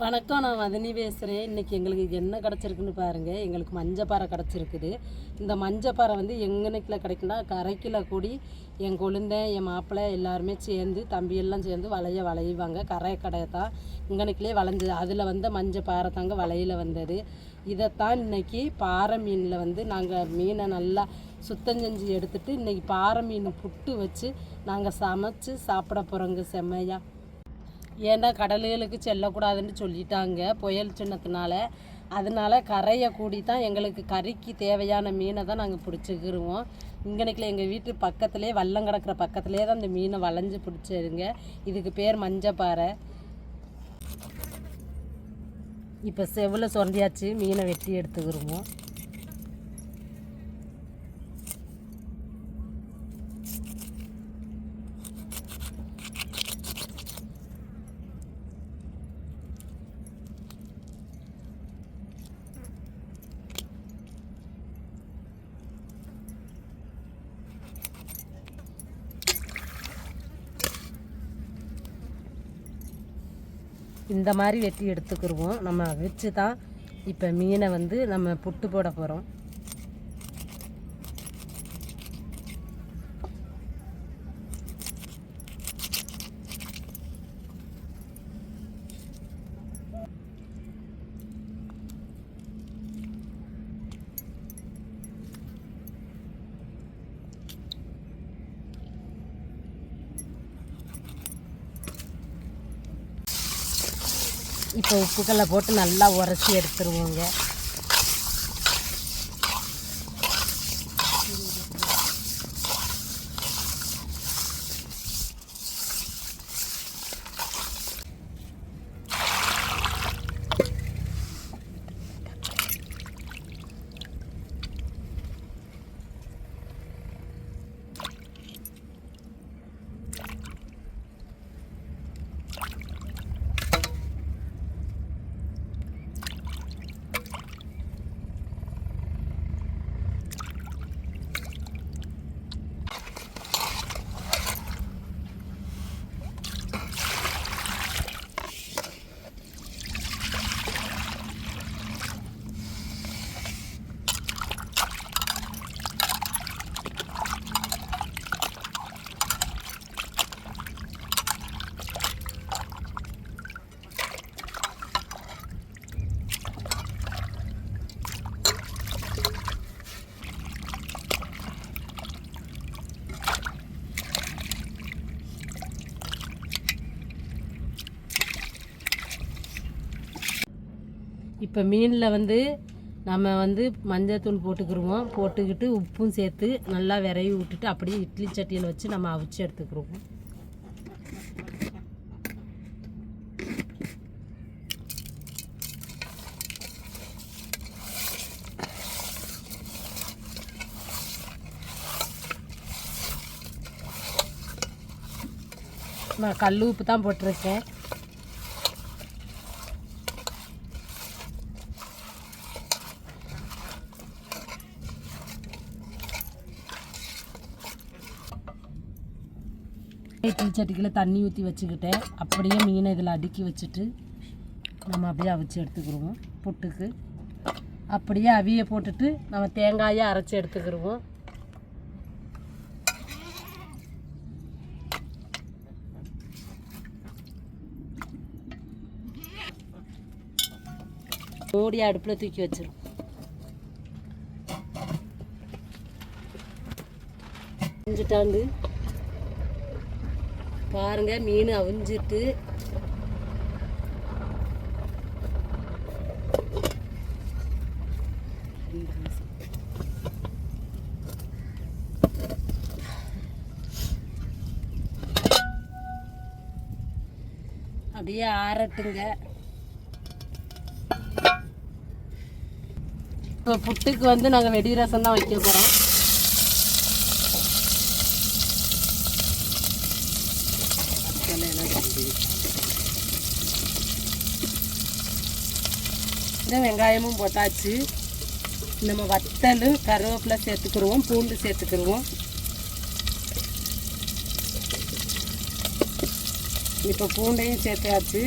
வணக்கம் நான் வதனி பேசுகிறேன் இன்றைக்கி எங்களுக்கு என்ன கிடச்சிருக்குன்னு பாருங்கள் எங்களுக்கு மஞ்சப்பாறை கிடச்சிருக்குது. இந்த மஞ்சப்பாறை வந்து எங்கனைக்கில் கிடைக்குன்னா கரைக்கில் கூடி என் கொழுந்தன் என் மாப்பிள்ளை எல்லாருமே சேர்ந்து தம்பியெல்லாம் சேர்ந்து வளைய வளையுவாங்க கரை கடையை தான் இங்கனைக்கிலே வளைஞ்சது. அதில் வந்து மஞ்சப்பாறை தாங்க வளையல வந்தது. இதைத்தான் இன்னைக்கு பாறை மீனில் வந்து நாங்கள் மீனை நல்லா சுத்தம் செஞ்சு எடுத்துகிட்டு இன்றைக்கி பாறை மீன் புட்டு வச்சு நாங்கள் சமைச்சு சாப்பிட போகிறோங்க செம்மையாக ஏன்னா கடல்களுக்கு செல்லக்கூடாதுன்னு சொல்லிட்டாங்க புயல் சின்னத்தினால. அதனால கரையை கூடி தான் எங்களுக்கு கறிக்கு தேவையான மீனை தான் நாங்கள் பிடிச்சிக்கிருவோம். இங்கனைக்கில் எங்கள் வீட்டு பக்கத்துலேயே வல்லம் கிடக்கிற பக்கத்துலேயே தான் இந்த மீனை வளைஞ்சு பிடிச்சிருங்க. இதுக்கு பேர் மஞ்சப்பாறை. இப்போ செவில் சொந்தியாச்சு மீனை வெட்டி எடுத்துக்கிருவோம். இந்த மாதிரி வெட்டி எடுத்துக்கிருவோம். நம்ம வச்சு தான் இப்போ மீனை வந்து நம்ம புட்டு போட போகிறோம் இப்போ உப்புக்கல்லை போட்டு நல்லா உரைச்சி எடுத்துருவோங்க. இப்போ மீனில் வந்து நம்ம வந்து மஞ்சத்தூள் போட்டுக்கிடுவோம் போட்டுக்கிட்டு உப்பும் சேர்த்து நல்லா விரைவி விட்டுட்டு அப்படியே இட்லி சட்டியில் வச்சு நம்ம அவிச்சு எடுத்துக்கிருவோம். நான் கல் உப்பு தான் போட்டிருக்கேன். இட்லி தண்ணி ஊற்றி வச்சுக்கிட்டேன் அப்படியே மீனை இதில் அடுக்கி வச்சுட்டு நம்ம அப்படியே அவிச்சு எடுத்துக்கிடுவோம் புட்டுக்கு. அப்படியே அவிய போட்டுட்டு நம்ம தேங்காயை அரைச்சி எடுத்துக்கிடுவோம் மூடி அடுப்பில் தூக்கி வச்சிருவோம் செஞ்சுட்டாண்டு பாருங்க மீன் அவிஞ்சிட்டு. அப்படியே ஆறட்டுங்க. இப்போ புட்டுக்கு வந்து நாங்கள் வெடி ரசம் தான் வைக்க போகிறோம் இந்த வெங்காயமும் போட்டாச்சு. நம்ம வத்தல் கருவேப்பிலை சேர்த்துக்கிடுவோம் பூண்டு சேர்த்துக்கிடுவோம் இப்போ பூண்டையும் சேர்த்தாச்சு.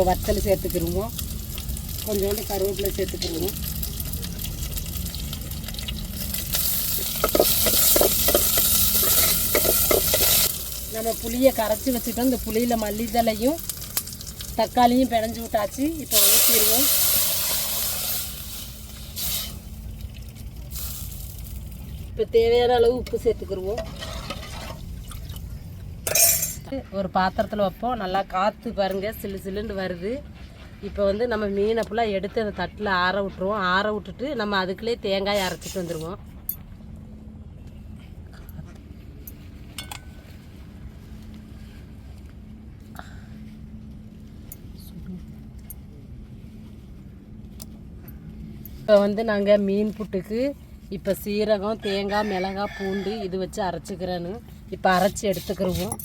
இப்போ வத்தல் சேர்த்துக்கிருவோம். கொஞ்சோண்டு கருவேப்பிலை சேர்த்துக்கிருவோம். நம்ம புளியை கரைச்சி வச்சுட்டோம். இந்த புளியில் மல்லிதலையும் தக்காளியும் பிணைஞ்சு விட்டாச்சு. இப்போ ஊற்றிடுவோம் இப்போ தேவையான அளவு உப்பு சேர்த்துக்கிருவோம். ஒரு பாத்திரத்தில் வைப்போம். நல்லா காற்று பாருங்கள் சில்லு சில்லுன்னு வருது. இப்போ வந்து நம்ம மீனை ஃபுல்லாக எடுத்து அந்த தட்டில் ஆற விட்டுருவோம். ஆற விட்டுட்டு நம்ம அதுக்குள்ளே தேங்காய் அரைச்சிட்டு வந்துடுவோம் இப்போ வந்து நாங்கள் மீன் புட்டுக்கு இப்போ சீரகம் தேங்காய் மிளகாய் பூண்டு இது வச்சு அரைச்சிக்கிறேன்னு. இப்போ அரைச்சி எடுத்துக்கிருவோம்.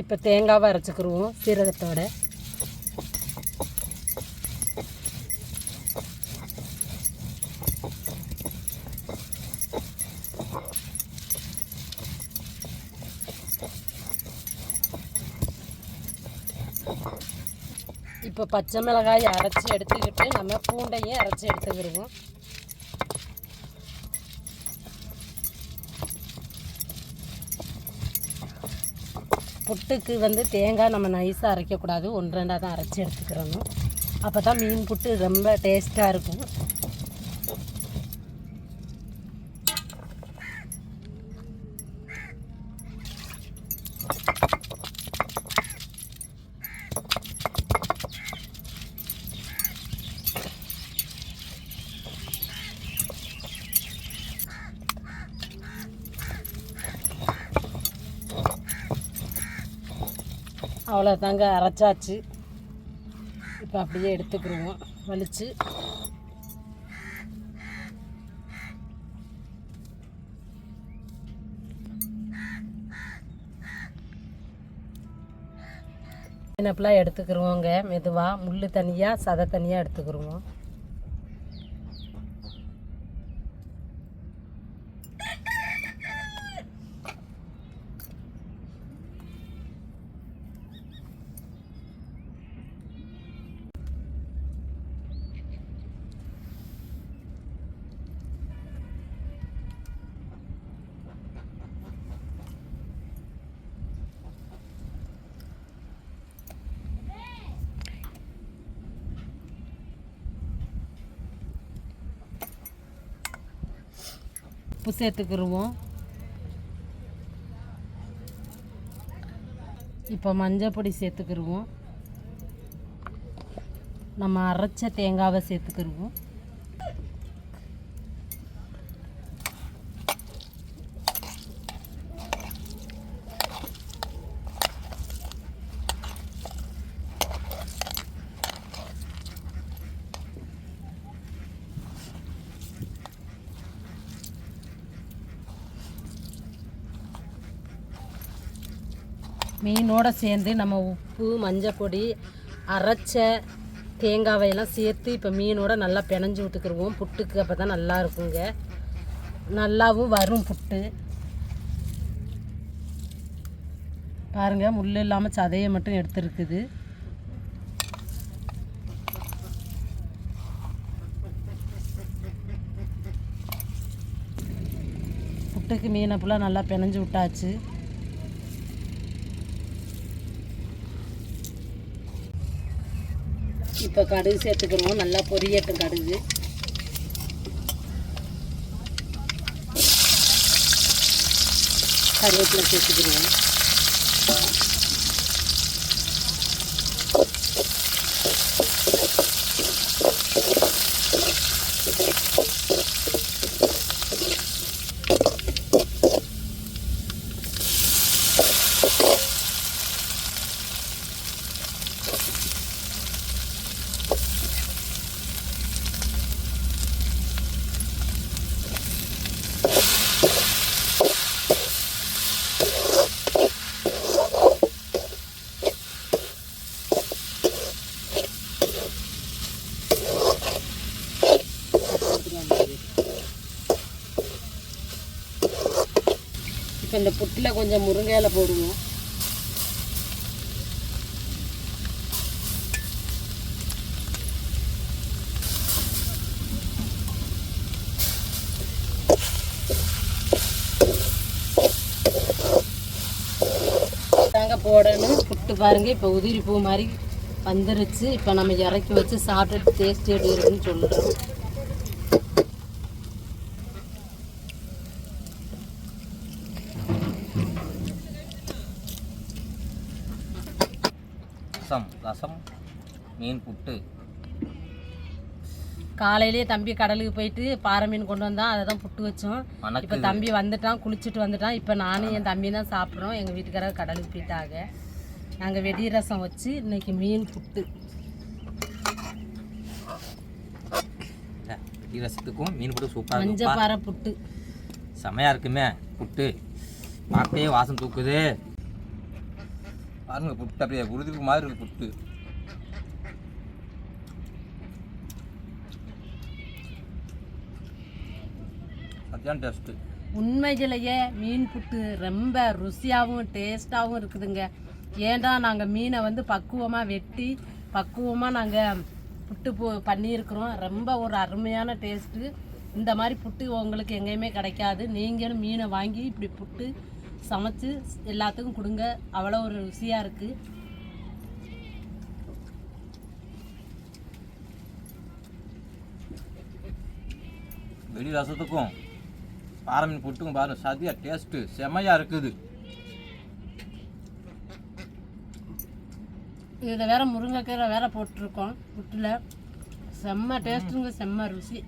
இப்போ தேங்காவை அரைச்சிக்கிருவோம் சீரகத்தோட. இப்போ பச்சை மிளகாயை அரைச்சி எடுத்துக்கிட்டு நம்ம பூண்டையும் அரைச்சி எடுத்துக்கிடுவோம் புட்டுக்கு வந்து தேங்காய் நம்ம நைஸாக அரைக்கக்கூடாது. ஒன்று ரெண்டாக தான் அரைச்சி எடுத்துக்கிறணும். அப்போ தான் மீன் புட்டு ரொம்ப டேஸ்ட்டாக இருக்கும். அவ்வளோ தாங்க அரைச்சாச்சு. இப்போ அப்படியே எடுத்துக்கிடுவோம் வலிச்சு. மீனப்பெல்லாம் எடுத்துக்கிடுவோங்க மெதுவாக முள் தனியாக சதை தனியாக எடுத்துக்கிருவோம். உப்பு சேர்த்துக்கிருவோம். இப்போ மஞ்சள் பொடி சேர்த்துக்கிடுவோம் நம்ம அரைச்ச தேங்காவை சேர்த்துக்கிருவோம். மீனோட சேர்ந்து நம்ம உப்பு மஞ்சள் பொடி அரைச்ச தேங்காவையெல்லாம் சேர்த்து இப்போ மீனோட நல்லா பிணைஞ்சு விட்டுக்கிருவோம். புட்டுக்கு அப்போ தான் நல்லா இருக்குங்க. நல்லாவும் வரும் புட்டு. பாருங்கள் முள் இல்லாமல் சதையை மட்டும் எடுத்துருக்குது. புட்டுக்கு மீனை ஃபுல்லாக நல்லா பிணைஞ்சு விட்டாச்சு. இப்போ கடுகு சேர்த்துக்கிறோம். நல்லா பொரியட்டும் கடுகு. கருவேப்பிலை சேர்த்துக்கிறோம் இப்போ இந்த புட்டில் கொஞ்சம் முருங்கையில் போடுவோம். தாங்க போடணும். புட்டு பாருங்க இப்போ உதிரி பூ மாதிரி வந்துருச்சு. இப்போ நம்ம இறக்கி வச்சு சாப்பிட்டுட்டு டேஸ்ட் எப்படி இருக்குன்னு சொல்கிறோம் ரசம் ரசம் மீன் புட்டு. காலையிலேயே தம்பி கடலுக்கு போயிட்டு பாறை மீன் கொண்டு வந்தான் அதை தான் புட்டு வச்சோம். இப்போ தம்பி வந்துட்டான் குளிச்சுட்டு வந்துட்டான். இப்போ நானும் என் தம்பி தான் சாப்பிட்றோம். எங்கள் வீட்டுக்காரர் கடலுக்கு போயிட்டாங்க. நாங்கள் வெடி ரசம் வச்சு இன்னைக்கு மீன் புட்டு. வெட்டி ரசத்துக்கும் மீன் புட்டு சூப்பராக மஞ்சள் பாறை புட்டு. செமையாக இருக்குமே புட்டு. பார்க்கவே வாசம் தூக்குது. பாருங்க புட்டு அப்படியே உறுதிப்பு மாதிரி இருக்கு புட்டு. அதுதான் டேஸ்ட்டு உண்மையிலேயே மீன் புட்டு ரொம்ப ருசியாகவும் டேஸ்ட்டாகவும் இருக்குதுங்க. ஏன்டா நாங்கள் மீனை வந்து பக்குவமாக வெட்டி பக்குவமாக நாங்கள் புட்டு போ பண்ணியிருக்கிறோம். ரொம்ப ஒரு அருமையான டேஸ்ட்டு இந்த மாதிரி புட்டு உங்களுக்கு எங்கேயுமே கிடைக்காது. நீங்களும் மீனை வாங்கி இப்படி புட்டு சமைச்சு எல்லாத்துக்கும் கொடுங்க. அவ்வளோ ஒரு ருசியாக இருக்குது வெடி ரசத்துக்கும் பாறை மீன் புட்டுக்கும் பாருங்க சதியா டேஸ்ட்டு செமையாக இருக்குது. இதில் வேற முருங்கைக்கீரை வேற போட்டிருக்கோம் புட்டில். செம்ம டேஸ்ட்டுங்க செம்ம ருசி.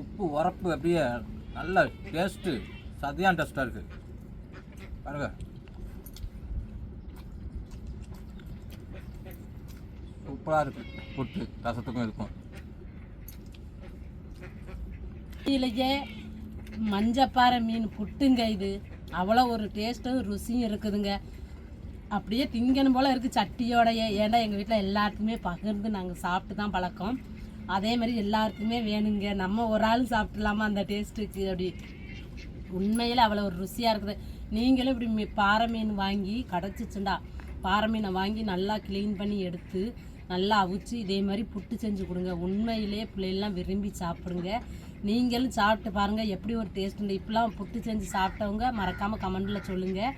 உப்பு உரப்பு அப்படியே நல்ல டேஸ்ட்டு சதியான டேஸ்ட்டாக இருக்குது பாருங்க. சூப்பராக இருக்குது புட்டு ரசத்துக்கும் இருக்கும் இதிலேயே மஞ்சப்பாறை மீன் புட்டுங்க இது. அவ்வளோ ஒரு டேஸ்ட்டும் ருசியும் இருக்குதுங்க. அப்படியே திங்கணும் போல் இருக்குது சட்டியோடைய. ஏன்னா எங்கள் வீட்டில் எல்லாத்துக்குமே பகிர்ந்து நாங்கள் சாப்பிட்டு தான் பழக்கம். அதே மாதிரி எல்லாருக்குமே வேணுங்க. நம்ம ஒரு ஆள் சாப்பிட்லாமா அந்த டேஸ்ட்டுக்கு அப்படி. உண்மையில் அவ்வளோ ஒரு ருசியாக இருக்குது. நீங்களும் இப்படி மீ பாறை மீன் வாங்கி கிடச்சிச்சுண்டா. பாறை மீனை வாங்கி நல்லா க்ளீன் பண்ணி எடுத்து நல்லா அவிச்சு இதே மாதிரி புட்டு செஞ்சு கொடுங்க. உண்மையிலே பிள்ளைகள்லாம் விரும்பி சாப்பிடுங்க. நீங்களும் சாப்பிட்டு பாருங்கள் எப்படி ஒரு டேஸ்ட் உண்டு. இப்படிலாம் புட்டு செஞ்சு சாப்பிட்டவங்க மறக்காமல் கமெண்டில் சொல்லுங்கள்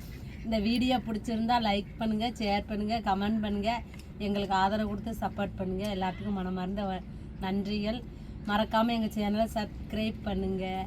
இந்த வீடியோ பிடிச்சிருந்தா லைக் பண்ணுங்கள் ஷேர் பண்ணுங்கள் கமெண்ட் பண்ணுங்கள் எங்களுக்கு ஆதரவு கொடுத்து சப்போர்ட் பண்ணுங்கள் எல்லாத்துக்கும் மனமார்ந்த நன்றிகள். மறக்காமல் எங்கள் சேனலை சப்ஸ்கிரைப் பண்ணுங்கள்